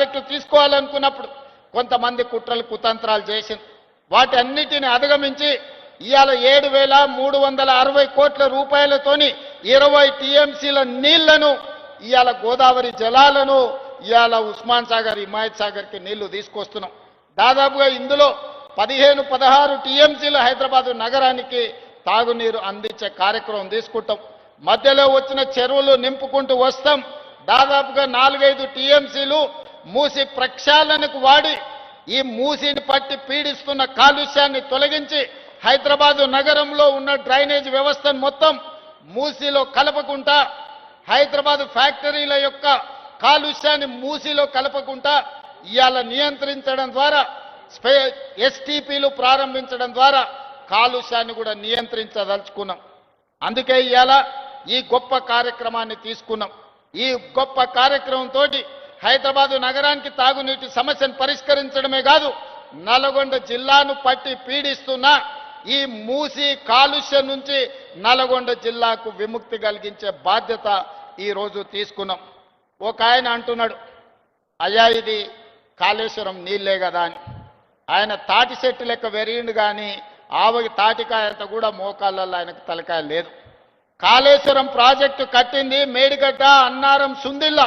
Project తీసుకోవాలనుకున్నప్పుడు కొంతమంది కుట్రలు కుతంత్రాలు చేసింది. వాటి అన్నిటిని అధిగమించి ఇవాళ ఏడు వేల మూడు వందల అరవై కోట్ల రూపాయలతోని ఇరవై టీఎంసీల నీళ్ళను ఇవాళ గోదావరి జలాలను ఇవాళ ఉస్మాన్ సాగర్ హిమాయత్ సాగర్కి నీళ్ళు తీసుకొస్తున్నాం. దాదాపుగా ఇందులో పదిహేను పదహారు టీఎంసీల హైదరాబాద్ నగరానికి తాగునీరు అందించే కార్యక్రమం తీసుకుంటాం. మధ్యలో వచ్చిన చెరువులు నింపుకుంటూ వస్తాం. దాదాపుగా నాలుగైదు టీఎంసీలు మూసి ప్రక్షాళనకు వాడి ఈ మూసిని పట్టి పీడిస్తున్న కాలుష్యాన్ని తొలగించి హైదరాబాదు నగరంలో ఉన్న డ్రైనేజ్ వ్యవస్థను మొత్తం మూసిలో కలపకుండా హైదరాబాదు ఫ్యాక్టరీల యొక్క కాలుష్యాన్ని మూసిలో కలపకుండా ఇవాళ నియంత్రించడం ద్వారా స్పే ఎస్టీపీలు ప్రారంభించడం ద్వారా కాలుష్యాన్ని కూడా నియంత్రించదలుచుకున్నాం. అందుకే ఇవాళ ఈ గొప్ప కార్యక్రమాన్ని తీసుకున్నాం. ఈ గొప్ప కార్యక్రమంతో హైదరాబాదు నగరానికి తాగునీటి సమస్యను పరిష్కరించడమే కాదు నల్గొండ జిల్లాను పట్టి పీడిస్తున్న ఈ మూసి కాలుష్యం నుంచి నల్గొండ జిల్లాకు విముక్తి కలిగించే బాధ్యత ఈరోజు తీసుకున్నాం. ఒక ఆయన అంటున్నాడు అయ్యా ఇది కాళేశ్వరం నీళ్ళే కదా అని. ఆయన తాటి చెట్టు లెక్క వెరిగిండు కానీ ఆవకి తాటికాయంత కూడా మోకాళ్ళల్లో ఆయనకు తలకాయ లేదు. కాళేశ్వరం ప్రాజెక్టు కట్టింది మేడిగడ్డ అన్నారం సుందిల్లా.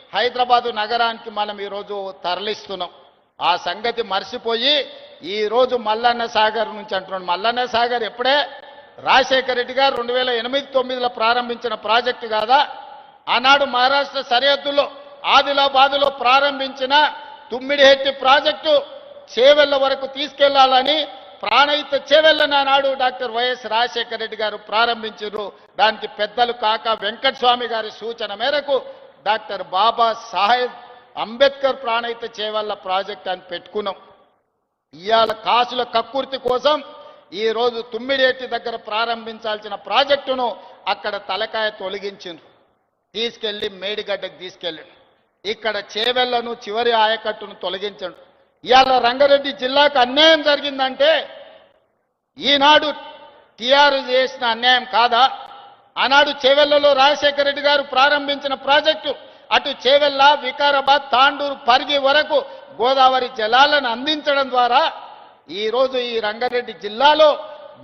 హైదరాబాదు నగరానికి మనం ఈరోజు తరలిస్తున్నాం. ఆ సంగతి మర్చిపోయి ఈరోజు మల్లన్న సాగర్ నుంచి అంటున్నాడు. మల్లన్న సాగర్ ఎప్పుడే? రాజశేఖర రెడ్డి గారు రెండు వేల ఎనిమిది తొమ్మిదిలో ప్రారంభించిన ప్రాజెక్టు కాదా? ఆనాడు మహారాష్ట్ర సరిహద్దులో ఆదిలాబాదులో ప్రారంభించిన తుమ్మిడిహెట్టి ప్రాజెక్టు చేవెళ్ళ వరకు తీసుకెళ్ళాలని ప్రాణహిత చేవెళ్ళని ఆనాడు డాక్టర్ వైఎస్ రాజశేఖర రెడ్డి గారు ప్రారంభించారు. దానికి పెద్దలు కాక వెంకట స్వామి గారి సూచన మేరకు డాక్టర్ బాబా సాహెబ్ అంబేద్కర్ ప్రాణహిత చేవెళ్ళ ప్రాజెక్ట్ అని పెట్టుకున్నాం. ఇవాళ కాసుల కక్కుర్తి కోసం ఈరోజు తుమ్మిడేటి దగ్గర ప్రారంభించాల్సిన ప్రాజెక్టును అక్కడ తలకాయ తొలగించిండ్రు. తీసుకెళ్ళి మేడిగడ్డకు తీసుకెళ్ళండి ఇక్కడ చేవెళ్ళను చివరి ఆయకట్టును తొలగించండు ఇవాళ రంగారెడ్డి జిల్లాకు అన్యాయం జరిగిందంటే ఈనాడు టీఆర్ చేసిన అన్యాయం కాదా? ఆనాడు చేవెళ్ళలో రాజశేఖర రెడ్డి గారు ప్రారంభించిన ప్రాజెక్టు అటు చేవెళ్ళ వికారాబాద్ తాండూరు పరిగి వరకు గోదావరి జలాలను అందించడం ద్వారా ఈరోజు ఈ రంగారెడ్డి జిల్లాలో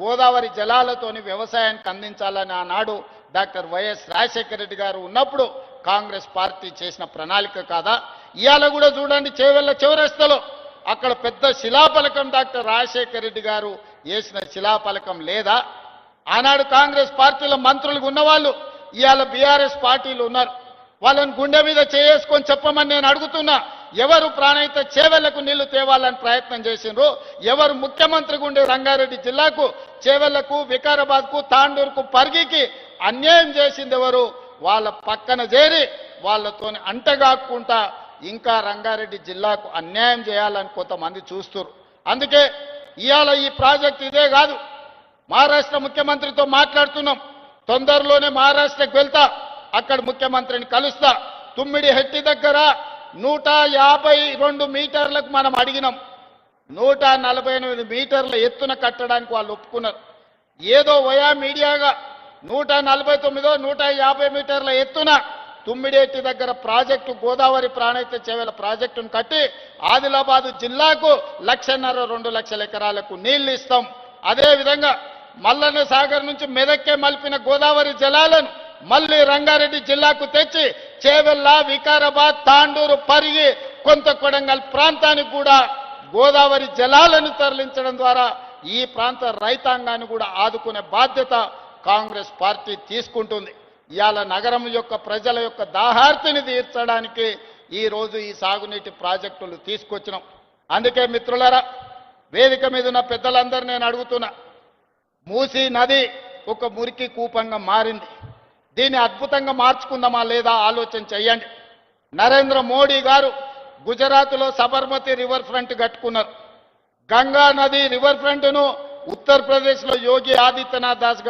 గోదావరి జలాలతోని వ్యవసాయానికి అందించాలని ఆనాడు డాక్టర్ వైఎస్ రాజశేఖర రెడ్డి గారు ఉన్నప్పుడు కాంగ్రెస్ పార్టీ చేసిన ప్రణాళిక కాదా? ఇవాళ కూడా చూడండి చేవెళ్ళ చివరస్తలో అక్కడ పెద్ద శిలాఫలకం డాక్టర్ రాజశేఖర రెడ్డి గారు వేసిన శిలాఫలకం లేదా? ఆనాడు కాంగ్రెస్ పార్టీలో మంత్రులు ఉన్నవాళ్ళు ఇవాళ బీఆర్ఎస్ పార్టీలు ఉన్నారు. వాళ్ళని గుండె మీద చేసుకొని చెప్పమని నేను అడుగుతున్నా ఎవరు ప్రాణయిత చేవెళ్ళకు నీళ్ళు తేవాలని ప్రయత్నం చేసిండ్రు ఎవరు ముఖ్యమంత్రి గుండె రంగారెడ్డి జిల్లాకు చేవెళ్ళకు వికారాబాద్కు తాండూరుకు పరిగికి అన్యాయం చేసింది ఎవరు? వాళ్ళ పక్కన చేరి వాళ్ళతోని అంటగాక్కుంటా ఇంకా రంగారెడ్డి జిల్లాకు అన్యాయం చేయాలని కొంతమంది చూస్తున్నారు అందుకే ఇవాళ ఈ ప్రాజెక్ట్ ఇదే కాదు. మహారాష్ట్ర ముఖ్యమంత్రితో మాట్లాడుతున్నాం. తొందరలోనే మహారాష్ట్రకు వెళ్తా. అక్కడ ముఖ్యమంత్రిని కలుస్తా. తుమ్మిడి హెట్టి దగ్గర నూట యాభై రెండు మీటర్లకు మనం అడిగినాం. నూట నలభై ఎనిమిది మీటర్ల ఎత్తున కట్టడానికి వాళ్ళు ఒప్పుకున్నారు. ఏదో వయా మీడియాగా నూట నలభై తొమ్మిదో నూట యాభై మీటర్ల ఎత్తున తుమ్మిడేటి దగ్గర ప్రాజెక్టు గోదావరి ప్రాణైత చేవల ప్రాజెక్టును కట్టి ఆదిలాబాదు జిల్లాకు లక్షన్నర రెండు లక్షల ఎకరాలకు నీళ్ళు ఇస్తాం. అదేవిధంగా మల్లన్న సాగర్ నుంచి మెదక్కే మలిపిన గోదావరి జలాలను మళ్ళీ రంగారెడ్డి జిల్లాకు తెచ్చి చేవెళ్ళ వికారాబాద్ తాండూరు పరిగి కొంత కొడంగల్ ప్రాంతానికి కూడా గోదావరి జలాలను తరలించడం ద్వారా ఈ ప్రాంత రైతాంగాన్ని కూడా ఆదుకునే బాధ్యత కాంగ్రెస్ పార్టీ తీసుకుంటుంది. ఇవాళ నగరం యొక్క ప్రజల యొక్క దాహార్తిని తీర్చడానికి ఈ రోజు ఈ సాగునీటి ప్రాజెక్టులు తీసుకొచ్చినాం. అందుకే మిత్రులరా వేదిక మీద ఉన్న పెద్దలందరూ నేను అడుగుతున్నా మూసీ నది ఒక మురికి కూపంగా మారింది. దీన్ని అద్భుతంగా మార్చుకుందామా లేదా ఆలోచన చేయండి. నరేంద్ర మోడీ గారు గుజరాత్లో సబర్మతి రివర్ ఫ్రంట్ కట్టుకున్నారు. గంగా నది రివర్ ఫ్రంట్ను ఉత్తరప్రదేశ్లో యోగి ఆదిత్యనాథ్ దాస్